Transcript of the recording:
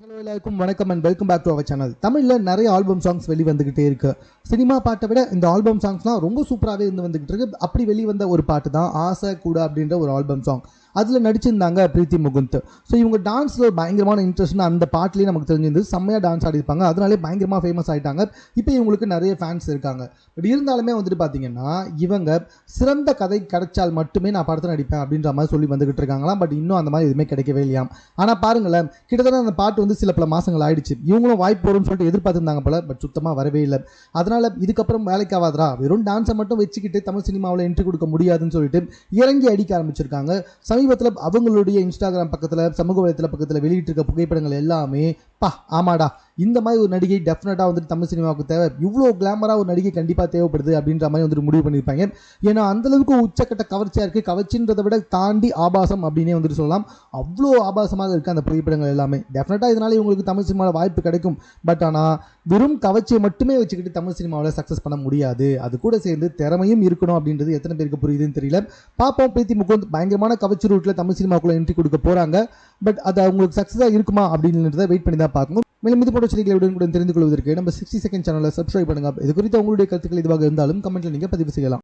Hello எல்லாருக்கும் வணக்கம் and welcome back to our channel தமிழில் நிறைய ஆல்பம் சாங்ஸ் வெளி வந்துகிட்டே இருக்கு. சினிமா பாட்டை விட இந்த ஆல்பம் சாங்ஸ்லாம் ரொம்ப சூப்பராகவே இருந்து வந்துகிட்டு இருக்கு. அப்படி வெளிவந்த ஒரு பாட்டு தான் ஆசை கூட அப்படின்ற ஒரு ஆல்பம் சாங் அதில் நடிச்சிருந்தாங்க பிரீத்தி முகுந்த். ஸோ இவங்க டான்ஸில் பயங்கரமான இன்ட்ரெஸ்ட்னு அந்த பாட்டிலேயே நமக்கு தெரிஞ்சிருந்து செம்மையாக டான்ஸ் ஆடிருப்பாங்க அதனாலே பயங்கரமாக ஃபேமஸ் ஆகிட்டாங்க இப்போ இவங்களுக்கு நிறைய ஃபேன்ஸ் இருக்காங்க. பட் இருந்தாலுமே வந்துட்டு பார்த்தீங்கன்னா இவங்க சிறந்த கதை கிடைச்சால் மட்டுமே நான் படத்தில் நடிப்பேன் அப்படின்ற மாதிரி சொல்லி வந்துகிட்டு இருக்காங்களாம். பட் இன்னும் அந்த மாதிரி எதுவுமே கிடைக்கவே இல்லையாம். ஆனால் பாருங்களேன் கிட்டத்தட்ட அந்த பாட்டு வந்து சில பல மாதங்கள் ஆயிடுச்சு. இவங்களும் வாய்ப்பு வரும்னு சொல்லிட்டு எதிர்பார்த்துருந்தாங்க போல பட் சுத்தமாக வரவே இல்லை. அதனால் இதுக்கப்புறம் வேலைக்கு ஆகாதரா வெறும் டான்ஸை மட்டும் வச்சுக்கிட்டு தமிழ் சினிமாவில் என்ட்ரி கொடுக்க முடியாதுன்னு சொல்லிட்டு இறங்கி அடிக்க ஆரம்பிச்சிருக்காங்க. சமீபத்தில் அவங்களுடைய இன்ஸ்டாகிராம் பக்கத்தில் சமூக வலைத்தள பக்கத்தில் வெளியிட்டிருக்க புகைப்படங்கள் எல்லாமே பா ஆமாடா இந்த மாதிரி ஒரு நடிகை டெஃபினட்டாக வந்துட்டு தமிழ் சினிமாவுக்கு தேவை. இவ்வளோ கிளாமராக ஒரு நடிகை கண்டிப்பாக தேவைப்படுது அப்படின்ற மாதிரி வந்துட்டு முடிவு பண்ணியிருப்பாங்க. ஏன்னா அந்தளவுக்கு உச்சக்கட்ட கவர்ச்சியாக இருக்குது கவர்ச்சின்றதை விட தாண்டி ஆபாசம் அப்படின்னே வந்துட்டு சொல்லலாம். அவ்வளோ ஆபாசமாக இருக்குது அந்த புகைப்படங்கள் எல்லாமே. டெஃபினட்டாக இதனால் இவங்களுக்கு தமிழ் சினிமாவில் வாய்ப்பு கிடைக்கும். பட் ஆனால் வெறும் கவர்ச்சியை மட்டுமே வச்சுக்கிட்டு தமிழ் சினிமாவில் சக்ஸஸ் பண்ண முடியாது. அது கூட சேர்ந்து திறமையும் இருக்கணும் அப்படின்றது எத்தனை பேருக்கு புரியுதுன்னு தெரியல. பாப்போம் பிரீத்தி முகுந்த் பயங்கரமான கவர்ச்சி ரூட்டில் தமிழ் சினிமாக்குள்ளே என்ட்ரி கொடுக்க போகிறாங்க பட் அது அவங்களுக்கு சக்ஸஸாக இருக்குமா அப்படின்றத வெயிட் பண்ணி தான் பார்க்கணும். மேலும் இது போன்ற செய்திகளை உடனுக்குடன் தெரிந்து கொள்வதற்கு நம்ம சிக்ஸ்டி செகண்ட் சேனலை சப்ஸ்கிரைப் பண்ணுங்க. இது குறித்து உங்களுடைய கருத்துக்கள் இதுவாக இருந்தாலும் கமெண்ட்டில் நீங்கள் பதிவு செய்யலாம்.